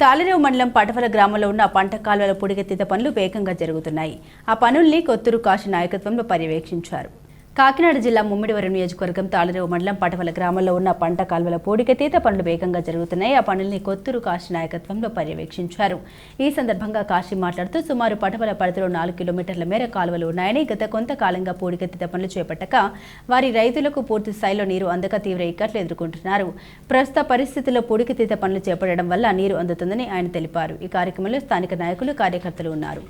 తాళరేవు మండలం పటవల గ్రామంలో ఉన్న పంట కాలువల పొడిగెత్తిత పనులు వేగంగా జరుగుతున్నాయి. ఆ పనుల్ని కొత్తూరు కాశీ నాయకత్వంలో పర్యవేక్షించారు. కాకినాడ జిల్లా ముమ్మిడివరం నియోజకవర్గం తాళరేవు మండలం పటవల గ్రామంలో ఉన్న పంట కాలువల పూడికతీత పనులు వేగంగా జరుగుతున్నాయి. ఆ పనుల్ని కొత్తూరు కాశీ నాయకత్వంలో పర్యవేక్షించారు. ఈ సందర్భంగా కాశీ మాట్లాడుతూ సుమారు పటవల పరిధిలో నాలుగు కిలోమీటర్ల మేర కాలువలు ఉన్నాయని గత కొంతకాలంగా పూడికతీత పనులు చేపట్టక వారి రైతులకు పూర్తి స్థాయిలో నీరు అందక తీవ్ర ఇక్కట్లు ఎదుర్కొంటున్నారు. ప్రస్తుత పరిస్థితుల్లో పూడికతీత పనులు చేపట్టడం వల్ల నీరు అందుతుందని ఆయన తెలిపారు. ఈ కార్యక్రమంలో స్థానిక నాయకులు కార్యకర్తలు ఉన్నారు.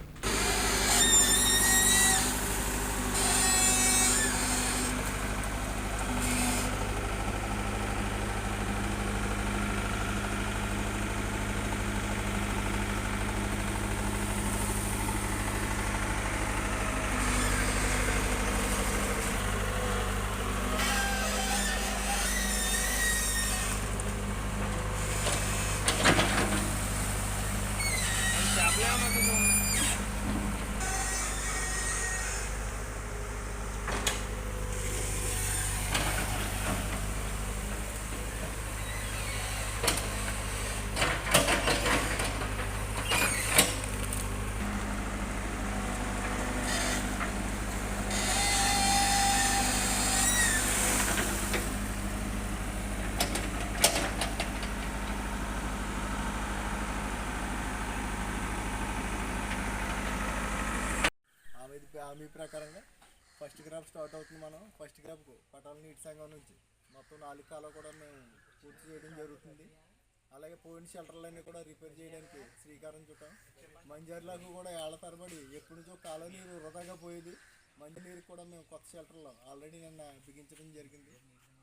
Прямо додому. హామీ ప్రకారంగా ఫస్ట్ క్రాప్ స్టార్ట్ అవుతుంది మనం. ఫస్ట్ క్రాప్కు పటాల నీటి సంఘం నుంచి మొత్తం నాలుగు కాలం కూడా మేము పూర్తి చేయడం జరుగుతుంది. అలాగే పోయిన షెల్టర్లన్నీ కూడా రిపేర్ చేయడానికి శ్రీకారం చుట్టాం. మంజర్లకు కూడా ఏళ్ళ తరబడి ఎప్పటి నుంచో కాలం నీరు వృధాగా పోయేది. మంచి నీరు కూడా మేము కొత్త షెల్టర్లో ఆల్రెడీ నిన్న బిగించడం జరిగింది.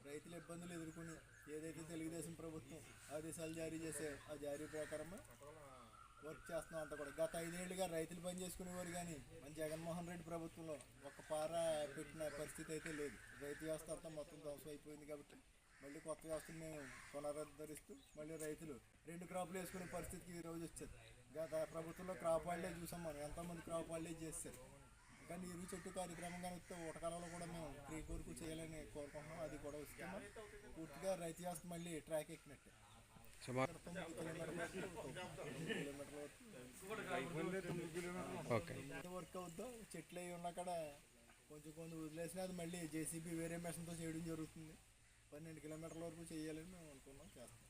రైతుల ఇబ్బందులు ఎదుర్కొని ఏదైతే తెలుగుదేశం ప్రభుత్వం ఆదేశాలు జారీ చేసే ఆ జారీ ప్రకారం వర్క్ చేస్తున్నాం అంతా కూడా. గత ఐదేళ్ళుగా రైతులు పని చేసుకునేవారు కానీ మన జగన్మోహన్ రెడ్డి ప్రభుత్వంలో ఒక పార పెట్టిన పరిస్థితి అయితే లేదు. రైతు వ్యవస్థ అంతా మొత్తం ధ్వంసం అయిపోయింది కాబట్టి మళ్ళీ కొత్త వ్యవస్థను మేము పునరుద్ధరిస్తూ మళ్ళీ రైతులు రెండు క్రాపులు వేసుకునే పరిస్థితికి ఈ రోజు వచ్చేది గత ప్రభుత్వంలో క్రాప్ హాలిడే చూసాం మనం. ఎంతోమంది క్రాప్ హాలిడే చేస్తారు కానీ ఇరుగు చెట్టు కార్యక్రమం కానీ వస్తే ఊటకాలంలో కూడా మేము త్రీ కోరుకు చేయాలని కోరుకుంటున్నాం. అది కూడా వస్తున్నాం. పూర్తిగా రైతు వ్యవస్థ మళ్ళీ ట్రాక్ ఎక్కినట్టే. వర్క్ అవుతుందో చెట్లు అవి ఉన్నా కూడా కొంచెం కొంచెం వదిలేసిన అది మళ్ళీ జేసీబీ వేరే మెషన్తో చేయడం జరుగుతుంది. పన్నెండు కిలోమీటర్ల వరకు చేయాలని మేము అనుకున్నాం చేస్తాం.